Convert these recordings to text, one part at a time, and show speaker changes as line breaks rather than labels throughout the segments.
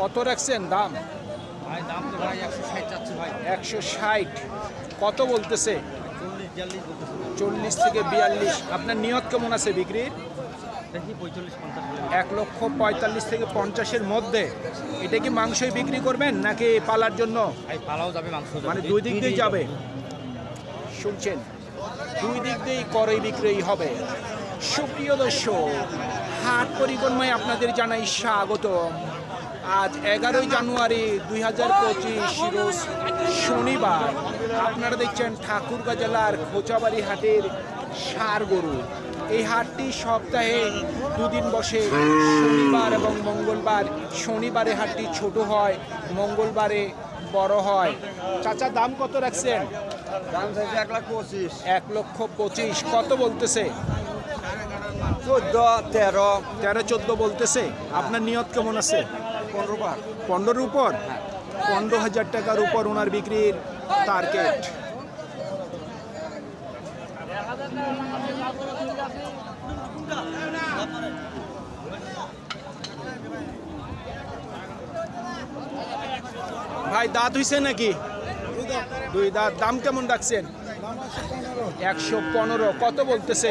কত রাখছেন দাম?
একশো ষাট
কত বলতেছে?
চল্লিশ
থেকে বিয়াল্লিশ। আপনার নিয়ত কেমন আছে বিক্রির? এক লক্ষ পঁয়তাল্লিশ থেকে পঞ্চাশের মধ্যে। এটা কি মাংসই বিক্রি করবেন নাকি পালার জন্য। মানে দুই দিক দিয়ে যাবে। শুনছেন? দুই দিক দিয়েই করই বিক্রয়ী হবে। সুপ্রিয় দর্শক হাট পরিক্রমায় আপনাদের জানাই স্বাগত আজ এগারোই জানুয়ারি দুই হাজার পঁচিশ রোজ শনিবার। আপনারা দেখছেন ঠাকুরগাঁ জেলার খোঁচাবাড়ি হাটের সার গরু। এই হাটটি সপ্তাহে দুদিন বসে। শনিবার এবং মঙ্গলবার শনিবারে হাটটি ছোট হয় মঙ্গলবারে বড় হয়। চাচা দাম কত রাখছেন?
দাম চাইছে এক লাখ পঁচিশ।
এক লক্ষ পঁচিশ। কত বলতেছে?
চোদ্দ তেরো।
তেরো চোদ্দ বলতেছে। আপনার নিয়ত কেমন আছে?
পনেরো
পনেরোর উপর? পনেরো হাজার টাকার উপর ওনার বিক্রির টার্গেট ভাই, দাঁত হইছে নাকি? দুই দাঁত। দাম কেমন রাখছেন? একশো পনেরো। কত বলতেছে?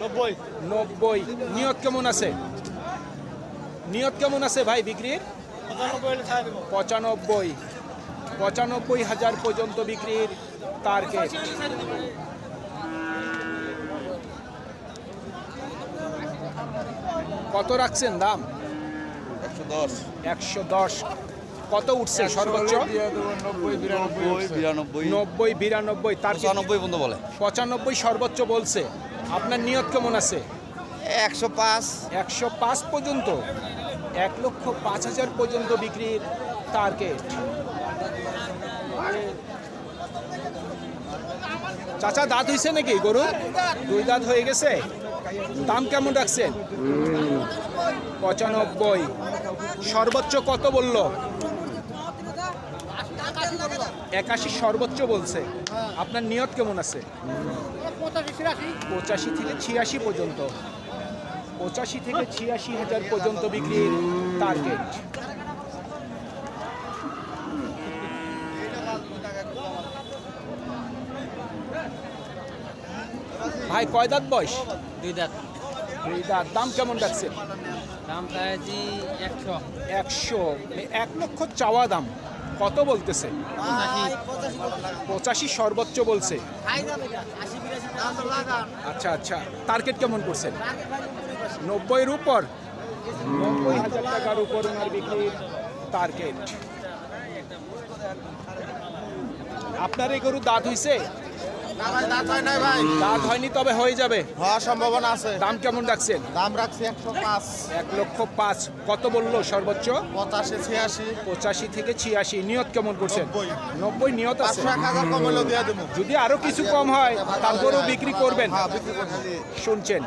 নব্বই।
নব্বই। নিয়ত কেমন আছে? নিয়ত কেমন আছে ভাই বিক্রির? পঁচানব্বই। পঁচানব্বই হাজার পর্যন্ত বিক্রির টার্গেট কত রাখছেন দাম?
একশো দশ।
একশো দশ। কত উঠছে সর্বোচ্চ?
নব্বই বিরানব্বই বিরানব্বই।
নব্বই বিরানব্বই তার
পঁচানব্বই পর্যন্ত বলে।
পঁচানব্বই সর্বোচ্চ বলছে। আপনার নিয়ত কেমন আছে?
একশো পাঁচ।
একশো পাঁচ পর্যন্ত। এক লক্ষ পাঁচ হাজার পর্যন্ত বিক্রির টার্গেট চাচা দাঁত হয়েছে নাকি গরু দুই দাঁত হয়ে গেছে। দাম কেমন রাখছেন? পঁচানব্বই। সর্বোচ্চ কত বলল? একাশি সর্বোচ্চ বলছে। আপনার নিয়ত কেমন আছে? পঁচাশি থেকে ছিয়াশি পর্যন্ত। পঁচাশি থেকে ছিয়াশি হাজার পর্যন্ত বিক্রির টার্গেট ভাই কয় দাঁত বয়স?
দুই দাঁত।
দুই দাঁত। দাম কেমন রাখছে
দাম চাইছি একশো।
একশো। এক লক্ষ চাওয়া দাম। কত বলতেছে? পঁচাশি সর্বোচ্চ বলছে। আচ্ছা আচ্ছা। টার্গেট কেমন করছেন? নব্বইয়ের উপর। নব্বই হাজার টাকার উপর ওনার বিক্রির টার্গেট। আপনার এই গরু দাঁত হইছে? দাঁত হয়নি তবে হয়ে যাবে।
হওয়ার সম্ভাবনা আছে।
দাম কেমন রাখছেন?
দাম রাখছি একশো পাঁচ।
এক লক্ষ পাঁচ। কত বলল সর্বোচ্চ?
পঁচাশি ছিয়াশি।
পঁচাশি থেকে ছিয়াশি। নিয়ত কেমন করছেন?
নব্বই।
নিয়ত আছে। যদি আরও কিছু কম হয় তারপরেও বিক্রি করবেন।
হ্যাঁ
শুনছেন।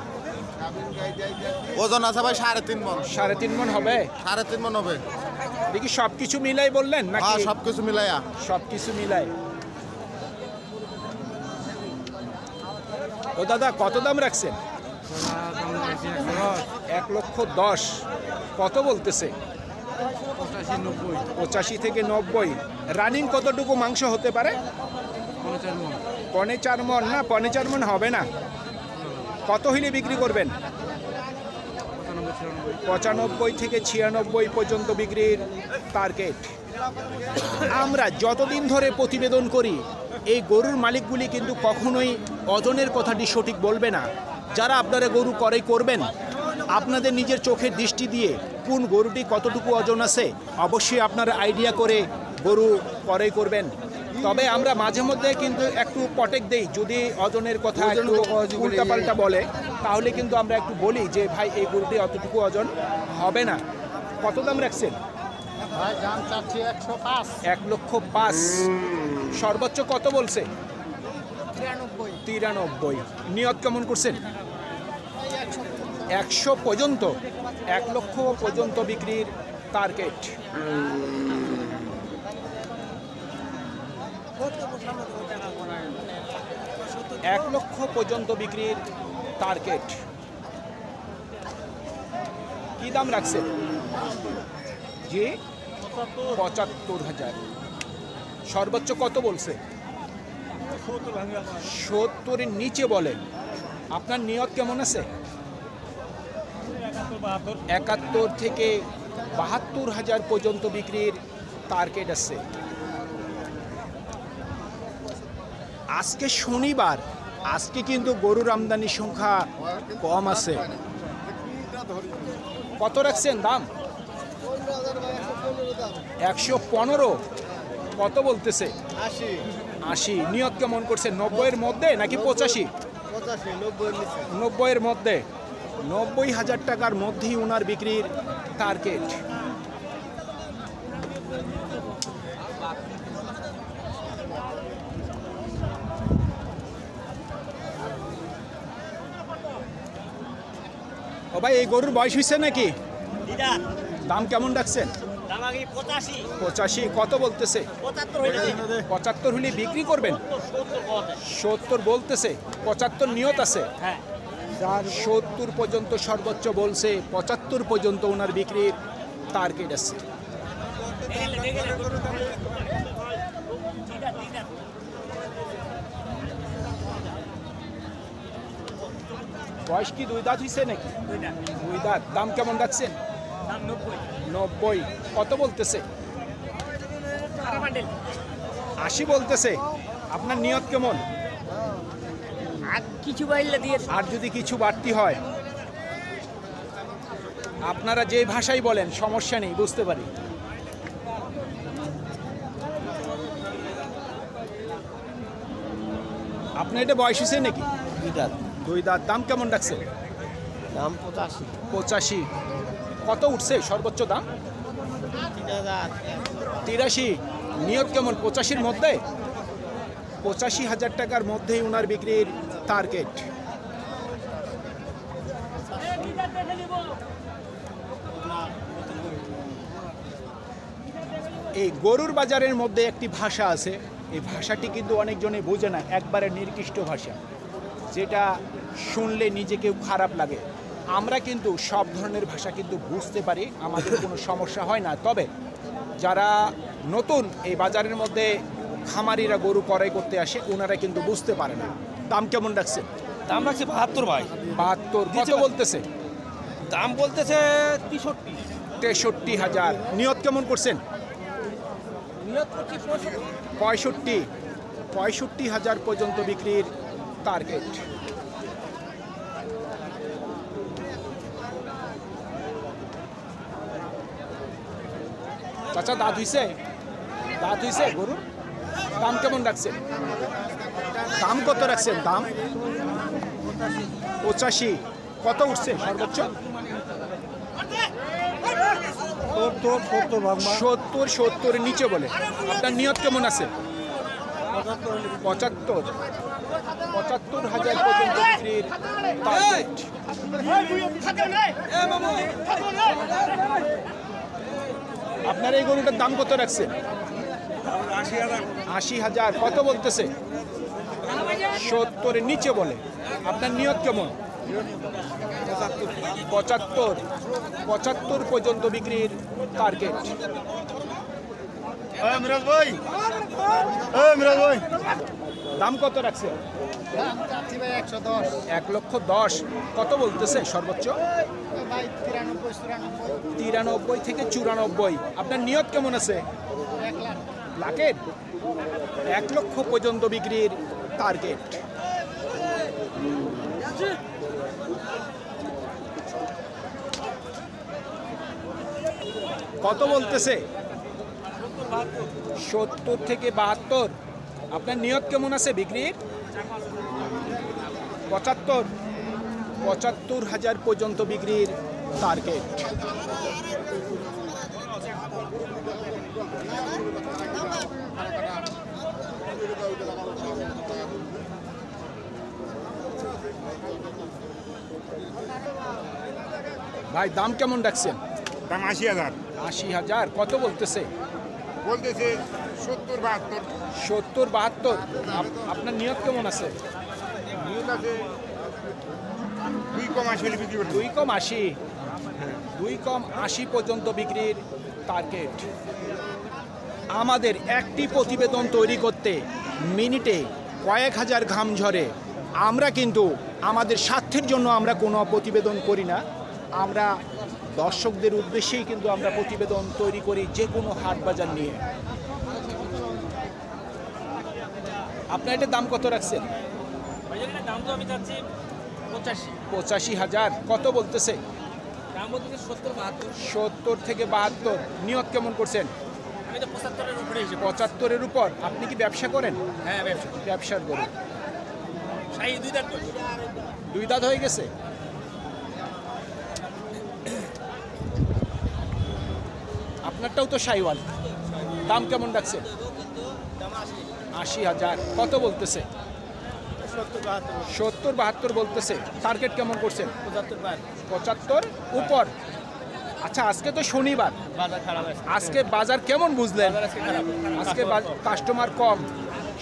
ওজন আছে ভাই সাড়ে তিন মন
সাড়ে তিন মন হবে?
সাড়ে তিন মন হবে।
দেখি সব কিছু মিলাই বললেন
হ্যাঁ
নাকি?
সব কিছু মিলাইয়া।
সব কিছু মিলাই। ও দাদা কত দাম রাখছেন? এক লক্ষ দশ। কত বলতেছে?
পঁচাশি
থেকে নব্বই। রানিং কতটুকু মাংস হতে পারে? পনে চার মন না পনে চার মন হবে না। কত হইলে বিক্রি করবেন?
পঁচানব্বই
থেকে ছিয়ানব্বই পর্যন্ত বিক্রির টার্গেট আমরা যতদিন ধরে প্রতিবেদন করি, এই গরুর মালিকগুলি কিন্তু কখনোই ওজনের কথাটি সঠিক বলবে না। যারা আপনারা গরু করে করবেন, আপনাদের নিজের চোখের দৃষ্টি দিয়ে কোন গরুটি কতটুকু ওজন আছে, অবশ্যই আপনারা আইডিয়া করে গরু করে করবেন। তবে আমরা মাঝে মধ্যে কিন্তু একটু পটেক দেই। যদি ওজনের কথা একটু উল্টাপাল্টা বলে তাহলে কিন্তু আমরা একটু বলি যে ভাই এই গরুটি অতটুকু ওজন হবে না। কত দাম রাখছেন?
ভাই দাম চাচ্ছি একশো পাঁচ।
এক লক্ষ পাঁচ। সর্বোচ্চ কত বলছে? তিরানব্বই। নিয়ত কেমন করছেন? একশো পর্যন্ত এক লক্ষ পর্যন্ত বিক্রির টার্গেট এক লক্ষ পর্যন্ত বিক্রির টার্গেট। কি দাম রাখছে? যে পঁচাত্তর হাজার। সর্বোচ্চ কত বলছে? সত্তরের নিচে বলেন আপনার নিয়ত কেমন আছে? একাত্তর থেকে বাহাত্তর হাজার পর্যন্ত বিক্রির টার্গেট আছে। আজকে শনিবার আজকে কিন্তু গরুর আমদানির সংখ্যা কম আছে। কত রাখছেন দাম? একশো পনেরো। কত বলতেছে?
আশি।
নিয়ত কেমন করছে? নব্বইয়ের মধ্যে নাকি পঁচাশি? নব্বইয়ের মধ্যে। নব্বই হাজার টাকার মধ্যেই ওনার বিক্রির টার্গেট ভাই এই গরুর বয়স হয়েছে নাকি? দাম কেমন রাখছেন
পঁচাশি।
কত বলতেছে?
পঁচাত্তর
হলে বিক্রি করবেন?
সত্তর
বলতেছে পঁচাত্তর নিয়ত আছে?
হ্যাঁ।
সত্তর পর্যন্ত সর্বোচ্চ বলছে পঁচাত্তর পর্যন্ত ওনার বিক্রির টার্গেট আছে। বয়স কি দুই দাঁত হয়েছে নাকি? দুই দাঁত। দাম কেমন রাখছেন?
নব্বই।
কত বলতেছে? আশি বলতেছে। আপনার নিয়ত কেমন?
আর কিছু বাইলে দিয়ে
আর যদি কিছু বাড়তি হয়? আপনারা যে ভাষাই বলেন সমস্যা নেই বুঝতে পারি। আপনার এটা বয়স হয়েছে নাকি?
দুইটা
দুই দাঁত। দাম কেমন রাখছে?
দাম পঁচাশি।
পঁচাশি। কত উঠছে সর্বোচ্চ দাম? তিরাশি। নিয়োগ কেমন? পঁচাশির মধ্যে? পঁচাশি হাজার টাকার মধ্যেই ওনার বিক্রির টার্গেট এই গরুর বাজারের মধ্যে একটি ভাষা আছে। এই ভাষাটি কিন্তু অনেকজনে বোঝে না। একবারে নির্দিষ্ট ভাষা। যেটা শুনলে নিজেকেও খারাপ লাগে। আমরা কিন্তু সব ধরনের ভাষা কিন্তু বুঝতে পারি আমাদের কোনো সমস্যা হয় না। তবে যারা নতুন এই বাজারের মধ্যে খামারিরা গরু ক্রয় করতে আসে ওনারা কিন্তু বুঝতে পারে না। দাম কেমন রাখছে?
দাম রাখছে বাহাত্তর ভাই।
বাহাত্তর কত বলতেছে?
দাম বলতেছে তেষট্টি।
তেষট্টি হাজার। নিয়ত কেমন করছেন?
পঁয়ষট্টি।
পঁয়ষট্টি হাজার পর্যন্ত বিক্রির টার্গেট চাচা দাঁত হইছে? দাঁত হইছে? গরুর? দাম কেমন রাখছেন? দাম কত রাখছেন? দাম? পঁচাশি। কত উঠছে সর্বোচ্চ?
সত্তর সত্তর
নিচে বলে। আপনার নিয়ত কেমন আছে? পঁচাত্তর। পঁচাত্তর হাজার পর্যন্ত বিক্রির আপনার এই গরুটার দাম কত রাখছে আশি হাজার। কত বলতেছে? সত্তরের নিচে বলে। আপনার নিয়ত কেমন? পঁচাত্তর। পঁচাত্তর পর্যন্ত বিক্রির টার্গেট
মিরাজ ভাই। মিরাজ ভাই।
দাম কত রাখছে? এক লক্ষ দশ। কত বলতেছে সর্বোচ্চ?
তিরানব্বই
থেকে চুরানব্বই। আপনার নিয়ত কেমন আছে? লাখের? এক লক্ষ পর্যন্ত বিক্রির টার্গেট কত বলতেছে? সত্তর থেকে বাহাত্তর। আপনার নিয়ত কেমন আছে বিক্রির পঁচাত্তর। পঁচাত্তর হাজার পর্যন্ত বিক্রির টার্গেট ভাই দাম কেমন রাখছেন?
দাম আশি হাজার।
আশি হাজার। কত বলতেছে?
বলতেছে সত্তর বাহাত্তর।
সত্তর বাহাত্তর? আপনার নিয়ত কেমন আছে?
নিউজ আছে দুই কম আশি বিক্রি করতে
দুই কম আশি? দুই কম আশি পর্যন্ত বিক্রির টার্গেট আমাদের একটি প্রতিবেদন তৈরি করতে মিনিটে কয়েক হাজার ঘাম ঝরে। আমরা কিন্তু আমাদের স্বার্থের জন্য আমরা কোনো প্রতিবেদন করি না। আমরা দর্শকদের উদ্দেশ্যেই কিন্তু আমরা প্রতিবেদন তৈরি করি যে কোনো হাট বাজার নিয়ে। আপনার এটা দাম কত রাখছেন?
দাম তো আমি চাচ্ছি পঁচাশি।
পঁচাশি হাজার। কত বলতেছে?
সত্তর
থেকে বাহাত্তর। নিয়ত কেমন করছেন?
পঁচাত্তরের উপরে
আপনি কি ব্যবসা করেন?
হ্যাঁ ব্যবসা
ব্যবসার
দুই দাঁত
দুই দাঁত হয়ে গেছে? আপনারটাও তো সাইওয়াল। দাম কেমন ডাকছে আশি হাজার। কত বলতেছে? সত্তর বাহাত্তর বলতেছে। টার্গেট কেমন করছেন?
পঁচাত্তর।
উপর? আচ্ছা আজকে তো শনিবার। আজকে বাজার কেমন বুঝলেন?
আজকে
কাস্টমার কম।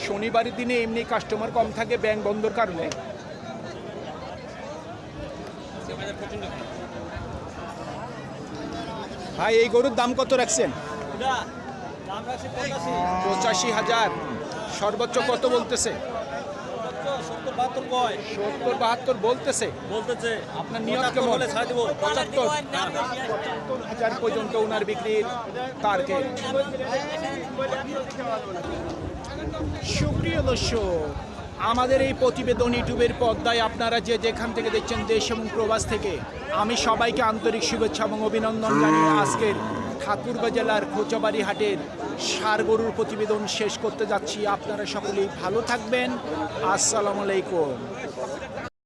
শনিবারের দিনে এমনি কাস্টমার কম থাকে ব্যাংক বন্ধর কারণে
আজকে বাজার প্রচণ্ড খারাপ।
ভাই এই গরুর দাম কত রাখছেন?
পঁচাশি
হাজার। সর্বোচ্চ কত বলতেছে?
সত্তর বাহাত্তর
বলতেছে।
বলতেছে।
আপনার নিয়ত কেমন? পঁচাত্তর। হাজার পর্যন্ত ওনার বিক্রির টার্গেট সুপ্রিয় দর্শক আমাদের এই প্রতিবেদন ইউটিউবের পর্দায় আপনারা যে যেখান থেকে দেখছেন দেশ এবং প্রবাস থেকে, আমি সবাইকে আন্তরিক শুভেচ্ছা এবং অভিনন্দন জানিয়ে আজকের ঠাকুরবা জেলার খোঁচাবাড়ি হাটের গরুর প্রতিবেদন শেষ করতে যাচ্ছি। আপনারা সকলেই ভালো থাকবেন। আসসালামু আলাইকুম।